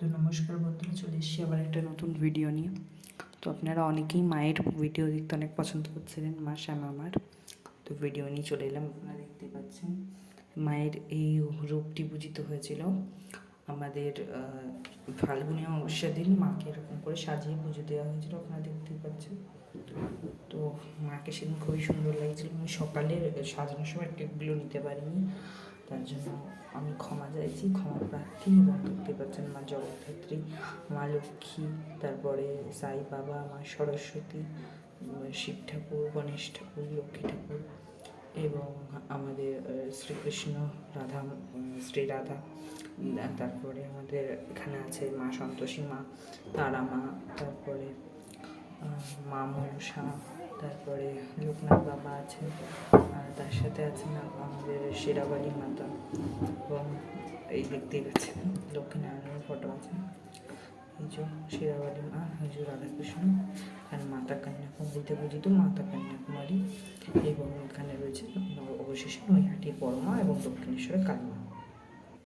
তো নমস্কার বন্ধুরা, চলে এসেছি আবার একটা নতুন ভিডিও নিয়ে। তো আপনারা অনেকেই মায়ের ভিডিও দেখতে অনেক পছন্দ করছিলেন, মা শ্যামা আমার। তো ভিডিও নিয়ে চলে এলাম, আপনারা দেখতে পাচ্ছেন। মায়ের এই রূপটি পূজিত হয়েছিল আমাদের ফাল্গুনী অমাবস্যার দিন। মাকে এরকম করে সাজিয়ে পুজো দেওয়া হয়েছিল, আপনারা দেখতেই পাচ্ছেন। তো মাকে সেদিন খুবই সুন্দর লাগছিল। আমি সকালে সাজানোর সময় টিপগুলো নিতে পারিনি। তার জন্য আমি ক্ষমা চাইছি ক্ষমা প্রার্থী এবং দেখতে পাচ্ছেন, মা জগদ্ধাত্রী, মা লক্ষ্মী, তারপরে সাই বাবা, মা সরস্বতী শিব ঠাকুর, গণেশ ঠাকুর, লক্ষ্মী ঠাকুর এবং আমাদের শ্রীকৃষ্ণ রাধা শ্রী রাধা তারপরে আমাদের এখানে আছে মা সন্তোষী, মা তারা মা, তারপরে মা মনসা, তারপরে লোকনাথ বাবা আছে, আর তার সাথে আছেন আমাদের শিরাবালি মাতা এবং এই দেখতেই পাচ্ছেন লক্ষ্মীনারায়ণের ফটো আছে। এই যে শিরাবালি মা, এই রাধাকৃষ্ণ আর মাতা কন্যাকুমারীতে বুঝিত মাতা কন্যাকুমারী। এবং এখানে রয়েছে অবশেষে নৈহাটির বড়মা এবং দক্ষিণেশ্বরের কালীমা